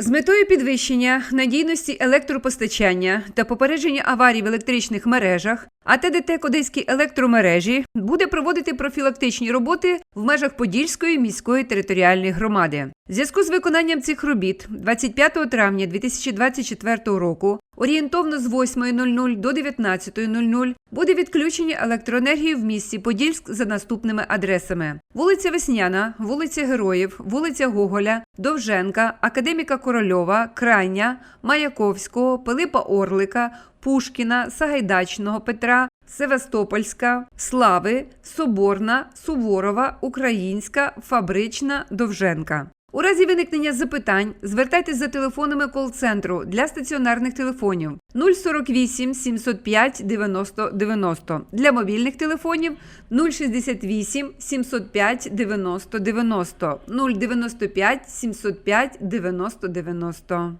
З метою підвищення надійності електропостачання та попередження аварій в електричних мережах АТДТ Кодиські електромережі буде проводити профілактичні роботи в межах Подільської міської територіальної громади. В зв'язку з виконанням цих робіт 25 травня 2024 року орієнтовно з 8.00 до 19.00 буде відключення електроенергії в місті Подільськ за наступними адресами: вулиця Весняна, вулиця Героїв, вулиця Гоголя, Довженка, Академіка Корольова, Крайня, Маяковського, Пилипа Орлика, Пушкіна, Сагайдачного Петра, Севастопольська, Слави, Соборна, Суворова, Українська, Фабрична, Довженка. У разі виникнення запитань звертайтесь за телефонами кол-центру для стаціонарних телефонів 048 705 90 90 для мобільних телефонів 068 705 90 90 095 705 90 90.